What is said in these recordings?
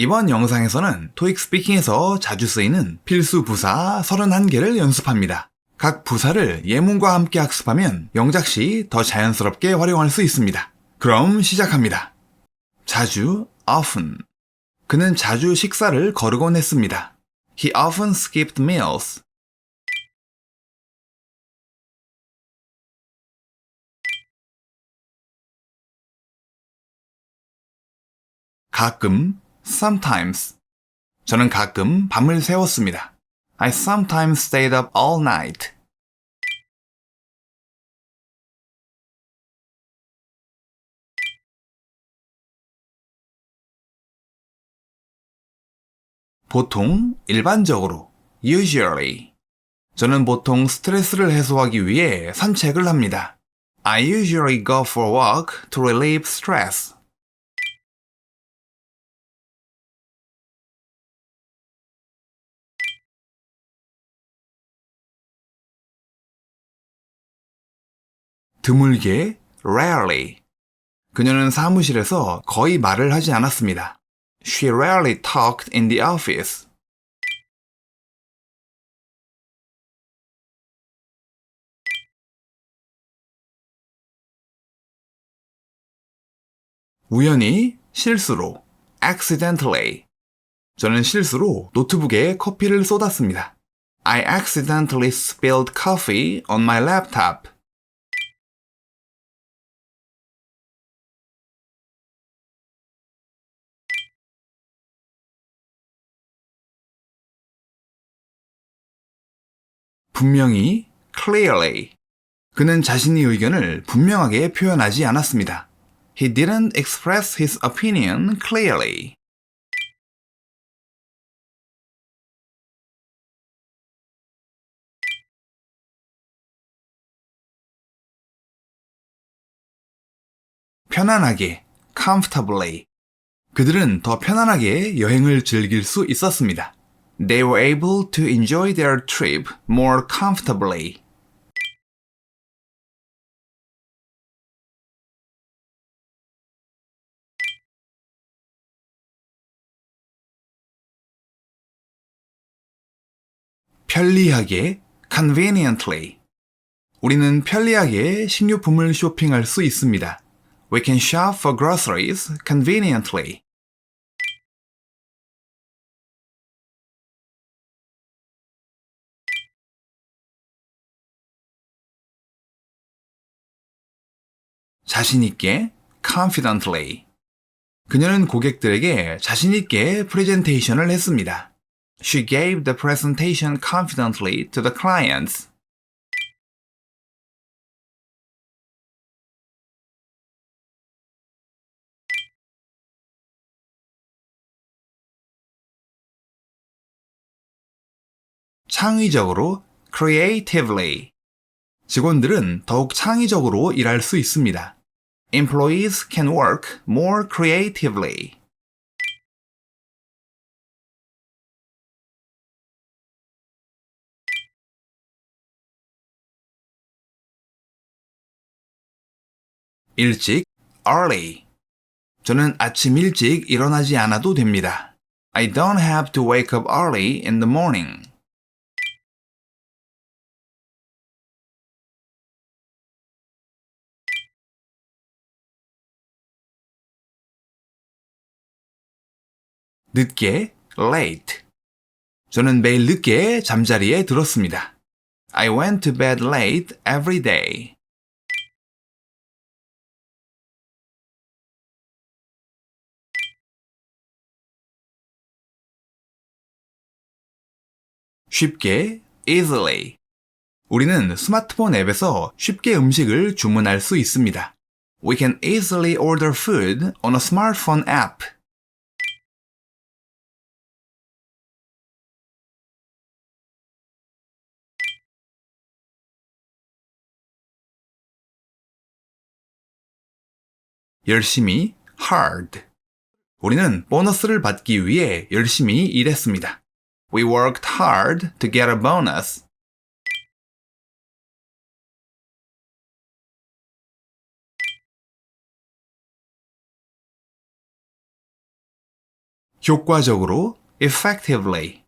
이번 영상에서는 토익 스피킹에서 자주 쓰이는 필수 부사 31개를 연습합니다. 각 부사를 예문과 함께 학습하면 영작 시 더 자연스럽게 활용할 수 있습니다. 그럼 시작합니다. 자주, often. 그는 자주 식사를 거르곤 했습니다. He often skipped meals. 가끔, sometimes. 저는 가끔 밤을 새웠습니다. I sometimes stayed up all night. 보통, 일반적으로, usually. 저는 보통 스트레스를 해소하기 위해 산책을 합니다. I usually go for a walk to relieve stress. 드물게, rarely. 그녀는 사무실에서 거의 말을 하지 않았습니다. She rarely talked in the office. 우연히, 실수로, accidentally. 저는 실수로 노트북에 커피를 쏟았습니다. I accidentally spilled coffee on my laptop. 분명히, clearly. 그는 자신의 의견을 분명하게 표현하지 않았습니다. He didn't express his opinion clearly. 편안하게, comfortably. 그들은 더 편안하게 여행을 즐길 수 있었습니다. They were able to enjoy their trip more comfortably. 편리하게, conveniently. 우리는 편리하게 식료품을 쇼핑할 수 있습니다. We can shop for groceries conveniently. 자신있게, confidently. 그녀는 고객들에게 자신있게 프레젠테이션을 했습니다. She gave the presentation confidently to the clients. 창의적으로, creatively. 직원들은 더욱 창의적으로 일할 수 있습니다. Employees can work more creatively. 일찍, early. 저는 아침 일찍 일어나지 않아도 됩니다. I don't have to wake up early in the morning. 늦게, late. 저는 매일 늦게 잠자리에 들었습니다. I went to bed late every day. 쉽게, easily. 우리는 스마트폰 앱에서 쉽게 음식을 주문할 수 있습니다. We can easily order food on a smartphone app. 열심히, hard. 우리는 보너스를 받기 위해 열심히 일했습니다. We worked hard to get a bonus. 효과적으로 effectively.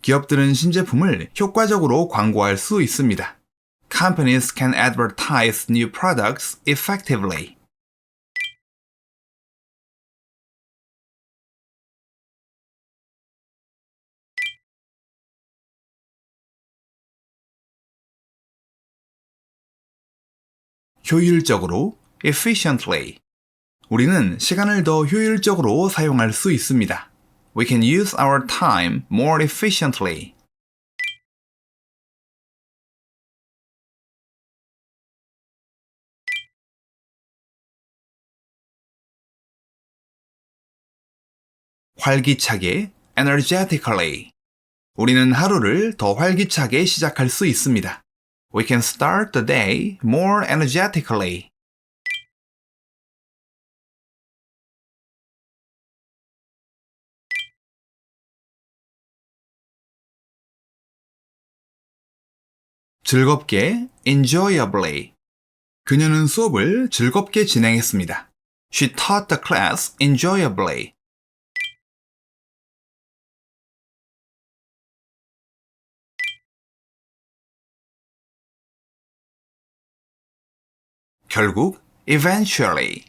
기업들은 신제품을 효과적으로 광고할 수 있습니다. Companies can advertise new products effectively. 효율적으로 efficiently. 우리는 시간을 더 효율적으로 사용할 수 있습니다. We can use our time more efficiently. 활기차게 energetically. 우리는 하루를 더 활기차게 시작할 수 있습니다. We can start the day more energetically. 즐겁게 enjoyably. 그녀는 수업을 즐겁게 진행했습니다. She taught the class enjoyably. 결국 eventually.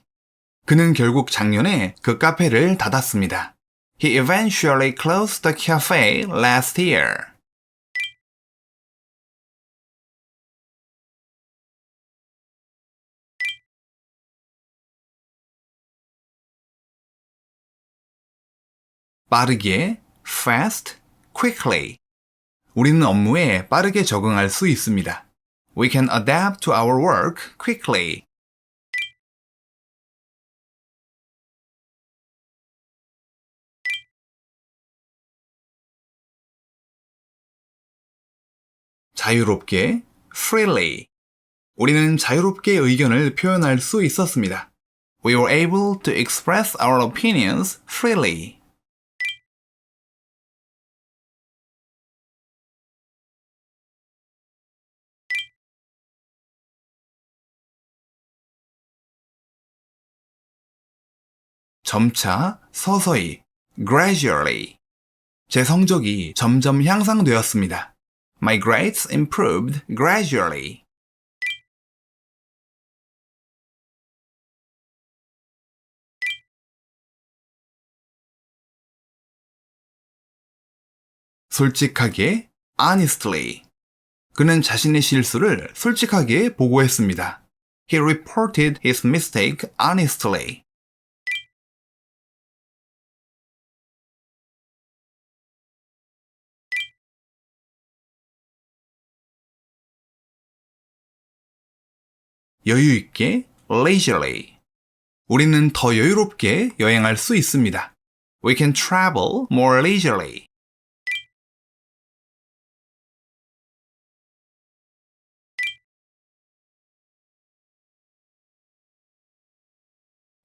그는 결국 작년에 그 카페를 닫았습니다. He eventually closed the cafe last year. 빠르게, fast, quickly. 우리는 업무에 빠르게 적응할 수 있습니다. We can adapt to our work quickly. 자유롭게, freely. 우리는 자유롭게 의견을 표현할 수 있었습니다. We were able to express our opinions freely. 점차, 서서히, gradually. 제 성적이 점점 향상되었습니다. My grades improved gradually. 솔직하게, honestly. 그는 자신의 실수를 솔직하게 보고했습니다. He reported his mistake honestly. 여유 있게 leisurely. 우리는 더 여유롭게 여행할 수 있습니다. We can travel more leisurely.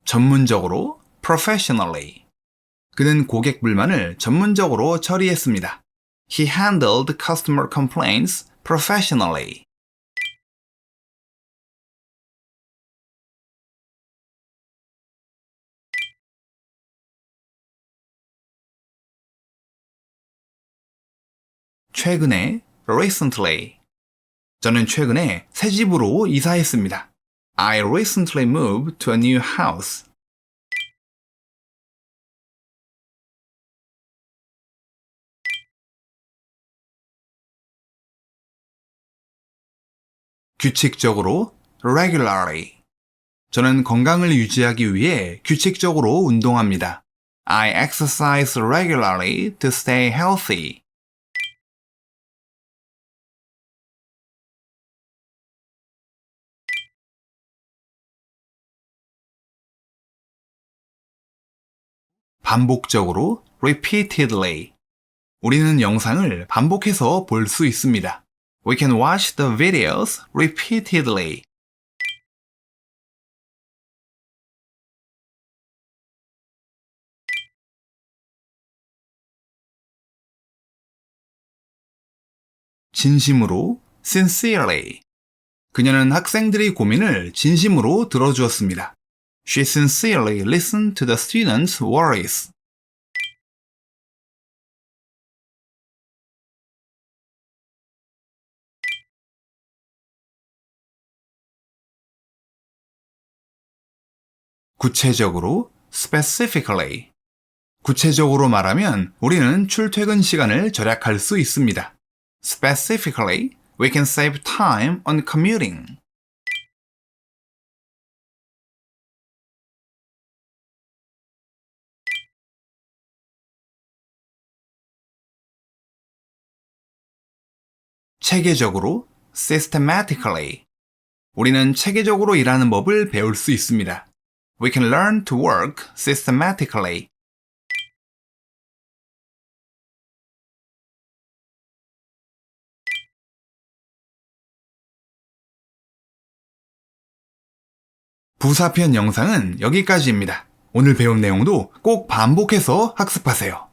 전문적으로 professionally. 그는 고객 불만을 전문적으로 처리했습니다. He handled customer complaints professionally. 최근에 recently 저는 최근에 새 집으로 이사했습니다. I recently moved to a new house. 규칙적으로 regularly. 저는 건강을 유지하기 위해 규칙적으로 운동합니다. I exercise regularly to stay healthy. 반복적으로 repeatedly. 우리는 영상을 반복해서 볼 수 있습니다. We can watch the videos repeatedly. 진심으로 sincerely. 그녀는 학생들의 고민을 진심으로 들어주었습니다. She sincerely listened to the students' worries. 구체적으로 specifically 구체적으로 말하면 우리는 출퇴근 시간을 절약할 수 있습니다. Specifically, we can save time on commuting. 체계적으로 systematically. 우리는 체계적으로 일하는 법을 배울 수 있습니다. We can learn to work systematically. 부사편 영상은 여기까지입니다. 오늘 배운 내용도 꼭 반복해서 학습하세요.